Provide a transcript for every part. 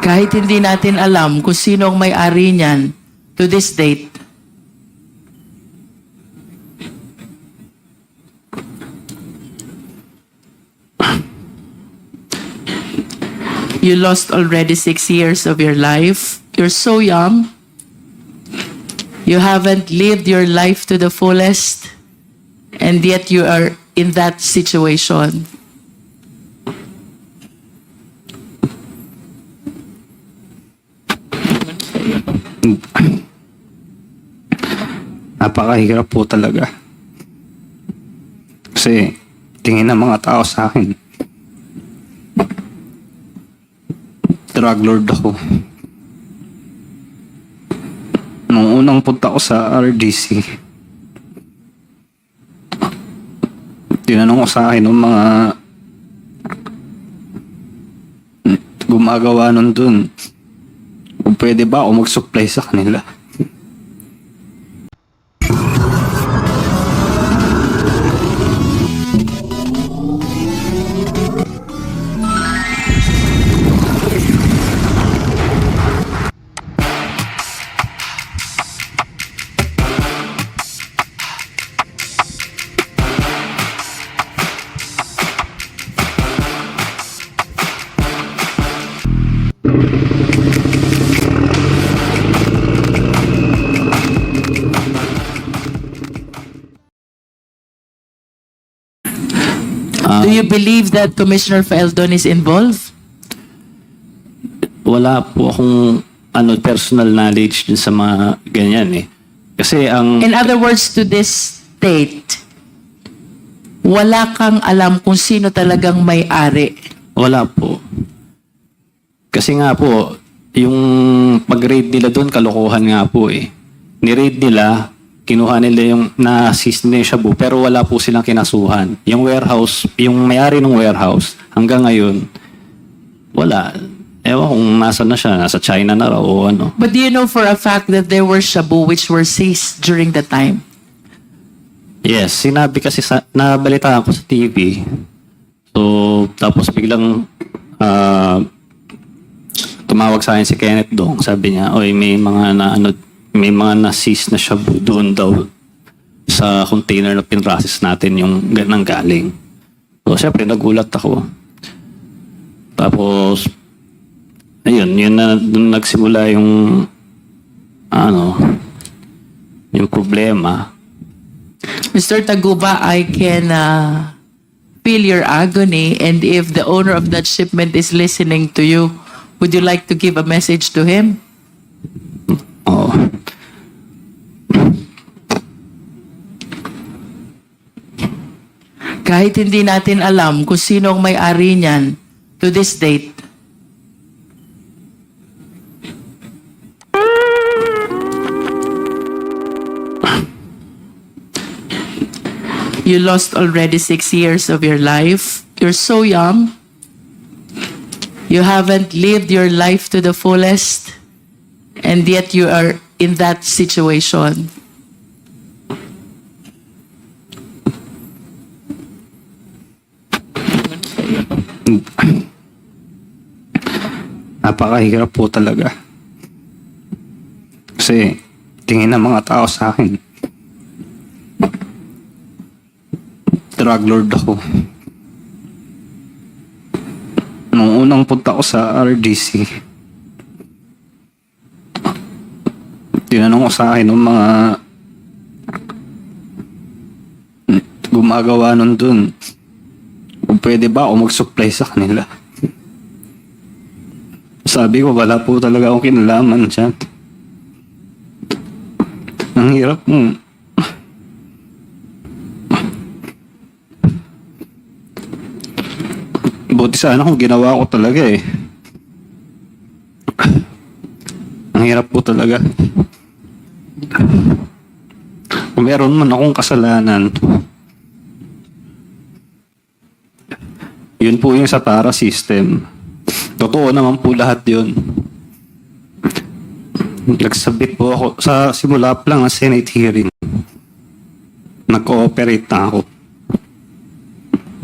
Kahit hindi natin alam kung sino ang may-ari niyan to this date, you lost already six years of your life. You're so young. You haven't lived your life to the fullest, and yet you are in that situation. Napakahirap po talaga. Kasi tingin ng mga tao sa akin. Drug lord ako. Nung unang punta ko sa RDC, tinanong ko sa akin ng mga gumagawa nun dun kung pwede ba ako mag-supply sa kanila. You believe that Commissioner Faeldon is involved? wala po akong ano personal knowledge dun sa mga ganyan eh. Kasi ang In other words, to this date, wala kang alam kung sino talagang may-ari. wala po. Kasi nga po, yung pag-raid nila doon, kalokohan nga po eh. Ni-raid nila, kinuha nila yung na-assist nila yung shabu, pero wala po silang kinasuhan. Yung warehouse, yung may-ari ng warehouse, hanggang ngayon, wala. Ewan kung nasa na siya, nasa China na raw o ano. But do you know for a fact that there were shabu which were seized during the time? Yes, sinabi kasi sa nabalitaan ko sa TV. So, tapos biglang ah, tumawag sa akin si Kenneth Dong. Sabi niya, "Oy, may mga na ano, may mga na-seize na shabu doon daw sa container na pinrocess natin yung ganang galing." So, syempre nagulat ako. Tapos ayun, yun na doon nagsimula yung ano, yung problema. Mr. Taguba, I can uh, feel your agony and if the owner of that shipment is listening to you, would you like to give a message to him? Oo. Kahit hindi natin alam kung sino ang may-ari niyan to this date, you lost already six years of your life. You're so young. You haven't lived your life to the fullest, and yet you are in that situation. Napakahirap po talaga. Kasi tingin ng mga tao sa akin. Drug lord ako. Nung unang punta ko sa RDC, tinanong ko sa akin ng mga gumagawa nun dun pwede ba ako mag-supply sa kanila. Sabi ko, wala po talaga akong kinalaman dyan. Ang hirap mo. Buti sana kung ginawa ko talaga eh. Ang hirap po talaga. Kung meron man akong kasalanan, yun po yung sa Tara system. Totoo naman po lahat yun. Nagsabit po ako sa simula pa lang ng Senate hearing. Nag-cooperate na ako.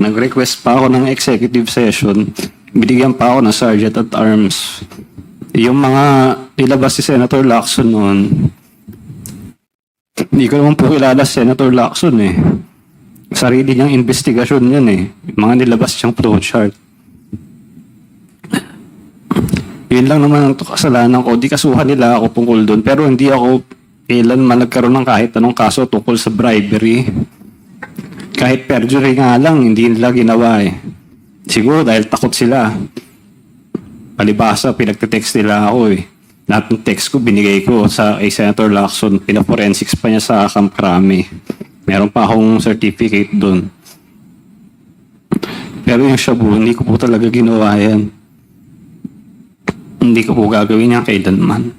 Nag-request pa ako ng executive session. Binigyan pa ako ng Sergeant at Arms yung mga nilabas si Senator Lacson noon, hindi ko naman po kilala Senator Lacson eh. Sarili niyang investigasyon yun eh. Mga nilabas siyang flowchart. Yun lang naman ang kasalanan ko. Di kasuhan nila ako tungkol doon. Pero hindi ako kailanman nagkaroon ng kahit anong kaso tungkol sa bribery. Kahit perjury nga lang, hindi nila ginawa eh. Siguro dahil takot sila. Palibasa, pinagte-text nila ako eh. Lahat ng text ko, binigay ko sa kay Senator Lacson. Pinaforensics pa niya sa Camp Crame. Meron pa akong certificate doon. Pero yung shabu, hindi ko po talaga ginawa yan. Hindi ko po gagawin yan kailanman.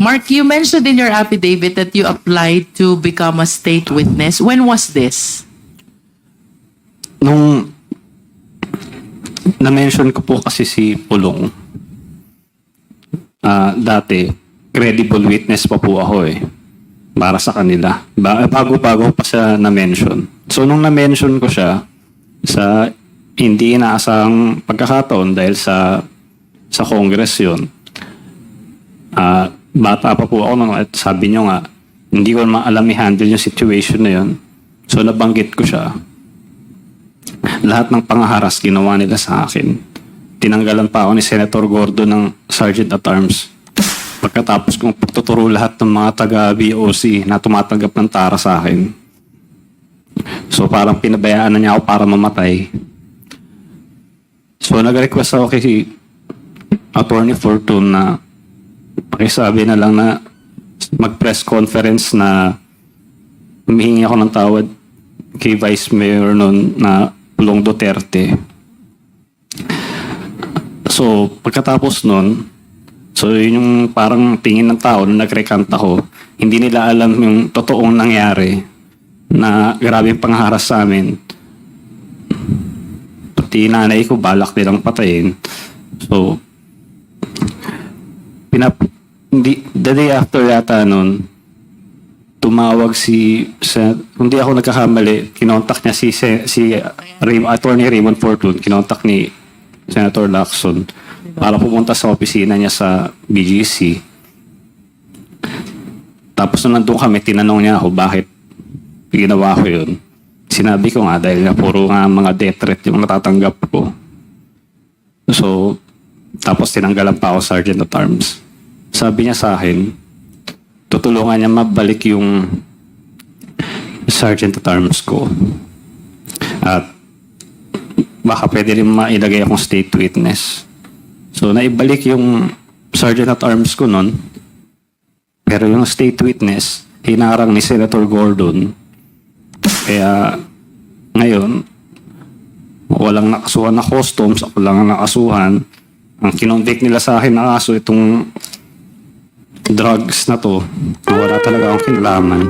Mark, you mentioned in your affidavit that you applied to become a state witness. When was this? Nung na-mention ko po kasi si Pulong, ah dati, credible witness pa po ako eh. Para sa kanila. Ba- bago-bago pa siya na-mention. So, nung na-mention ko siya, sa hindi inaasang pagkakataon dahil sa sa Congress yun, ah bata pa po ako noon at sabi niyo nga, hindi ko naman alam i-handle yung situation na yun. So, nabanggit ko siya lahat ng pangaharas ginawa nila sa akin. Tinanggalan pa ako ni Senator Gordo ng Sergeant at Arms. Pagkatapos kong pagtuturo lahat ng mga taga-BOC na tumatanggap ng tara sa akin. So parang pinabayaan na niya ako para mamatay. So nag-request ako kay Attorney Fortune na pakisabi na lang na mag-press conference na humihingi ako ng tawad kay Vice Mayor noon na Pulong Duterte. So, pagkatapos noon, so yun yung parang tingin ng tao na nag-recant ako, hindi nila alam yung totoong nangyari na grabe yung pangharas sa amin. Pati nanay ko balak nilang patayin. So, pinap hindi, the day after yata noon, tumawag si sa kung di ako nagkakamali, kinontak niya si si, si Attorney Raymond Fortune, kinontak ni Senator Lacson para pumunta sa opisina niya sa BGC. Tapos nung nandun kami, tinanong niya ako bakit ginawa ko yun. Sinabi ko nga dahil nga puro nga mga death threat yung natatanggap ko. So, tapos tinanggalan pa ako Sergeant at Arms. Sabi niya sa akin, tutulungan niya mabalik yung Sergeant at Arms ko. At baka pwede rin mailagay akong state witness. So, naibalik yung Sergeant at Arms ko nun. Pero yung state witness, hinarang ni Senator Gordon. Kaya, ngayon, walang nakasuhan na customs, ako lang ang nakasuhan. Ang kinonvict nila sa akin na kaso itong drugs na to, wala talaga akong kinalaman.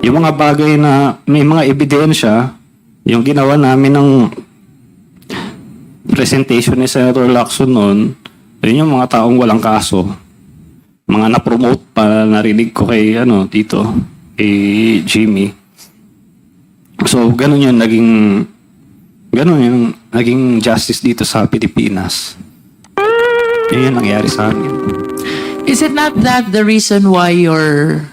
Yung mga bagay na may mga ebidensya, yung ginawa namin ng presentation ni Senator Lacson noon, yun yung mga taong walang kaso. Mga na-promote pa narinig ko kay ano dito, kay Jimmy. So, ganun yung naging ganun yung naging justice dito sa Pilipinas. Yun yung nangyari sa amin. Is it not that the reason why your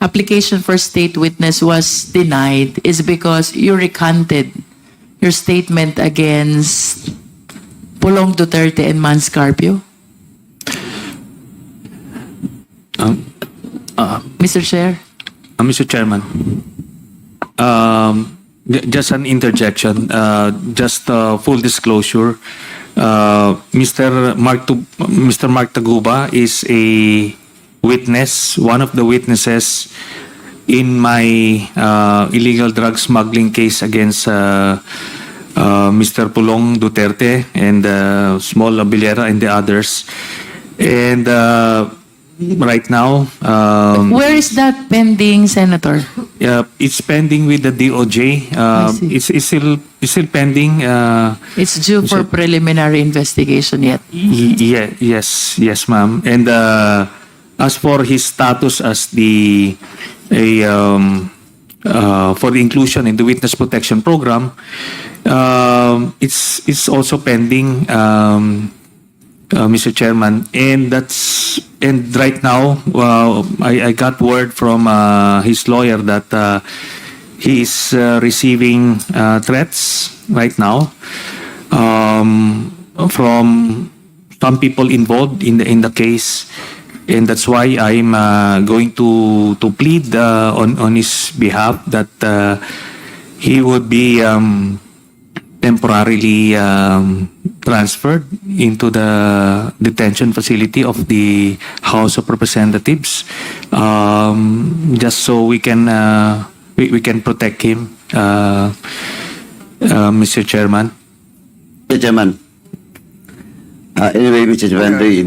application for state witness was denied is because you recanted your statement against Pulong Duterte and Mans Carpio? Um, Mr. Chair? uh, Mr. Chairman, um, just an interjection, uh, just uh, full disclosure. Uh, Mr. Mark Tu- Mr. Mark Taguba is a witness, one of the witnesses in my uh, illegal drug smuggling case against uh, uh, Mr. Pulong Duterte and uh, Small Abilera and the others. And uh, right now, um, Where is that pending, Senator? Yeah, it's pending with the DOJ. Uh, it's, it's still it's still pending. Uh, It's due for preliminary investigation yet. yeah, yes, yes, ma'am. And uh, as for his status as the a um, uh, for the inclusion in the witness protection program, um, it's it's also pending. Um, uh, Mr. Chairman, and that's and right now, uh, I, I got word from uh, his lawyer that uh, he is uh, receiving uh, threats right now um, from some people involved in the in the case, and that's why I'm uh, going to to plead uh, on on his behalf that uh, he would be um, temporarily um, transferred into the detention facility of the House of Representatives, um, just so we can uh, we, we can protect him, uh, uh, Mr. Chairman. Mr. Chairman. Uh, anyway, Mr. Chairman, the,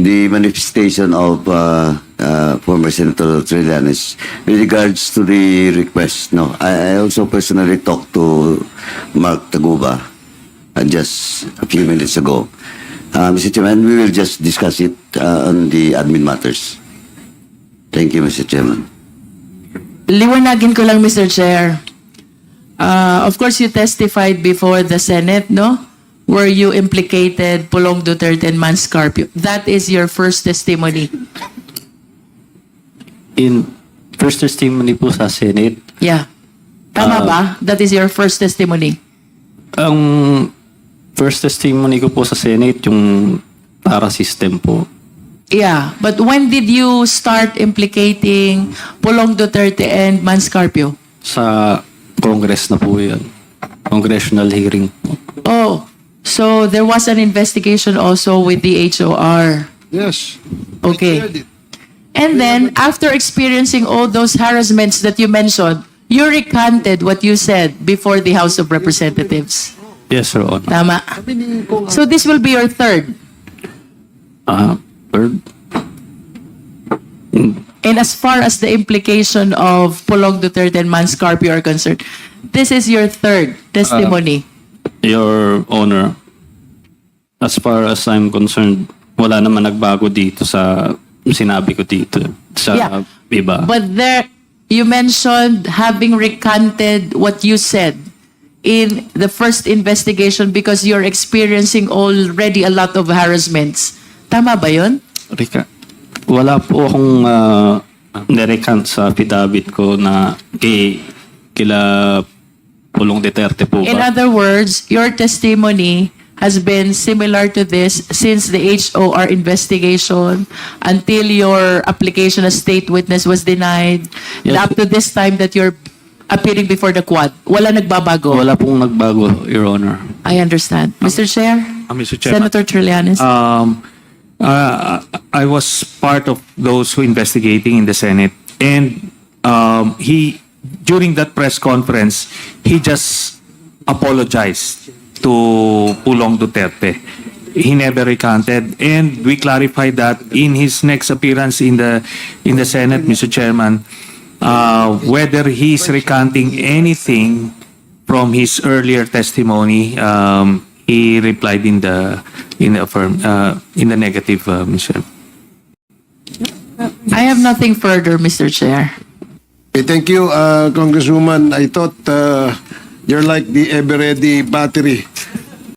the manifestation of uh, uh, former Senator Trillanes with regards to the request, no, I, I also personally talked to Mark Taguba uh, just a few minutes ago. Uh, Mr. Chairman, we will just discuss it uh, on the admin matters. Thank you, Mr. Chairman. Liwanagin ko lang, Mr. Chair. Uh, of course, you testified before the Senate, no? Where you implicated Pulong Duterte and Manscarpio. That is your first testimony. In first testimony po sa Senate, Yeah. Tama ba? That is your first testimony. ang first testimony ko po sa Senate, yung para system po. Yeah. But when did you start implicating Pulong Duterte and Manscarpio? Sa Congress na po yan. Congressional hearing po. Oh, so there was an investigation also with the HOR. Yes. Okay. I shared it. And then, after experiencing all those harassments that you mentioned, you recanted what you said before the House of Representatives. Yes, Your Honor. Tama. So this will be your third. Ah, third, And as far as the implication of Pulong Duterte and Manscarpio are concerned, this is your third testimony. Your Honor, as far as I'm concerned, wala naman nagbago dito sa sinabi ko dito. Sa Yeah. iba. But there, you mentioned having recanted what you said in the first investigation because you're experiencing already a lot of harassments. Tama ba yun? Rika, wala po akong uh, sa affidavit ko na kay kila Pulong Duterte po In ba? other words, your testimony has been similar to this since the HOR investigation until your application as state witness was denied and Yes. up to this time that you're appearing before the quad. Wala nagbabago. Wala pong nagbago, Your Honor. I understand. Mr. Chair? Uh, Mr. Chairman. Senator Trillanes? Um, uh, I was part of those who investigating in the Senate, and um, he during that press conference he just apologized to Pulong Duterte. He never recanted, and we clarified that in his next appearance in the in the Senate, Mr. Chairman, uh, whether he's recanting anything from his earlier testimony, um, he replied in the in the affirm uh, in the negative, uh, Mr. I have nothing further, Mr. Chair. Okay, thank you, uh, Congresswoman. I thought uh, you're like the ever-ready battery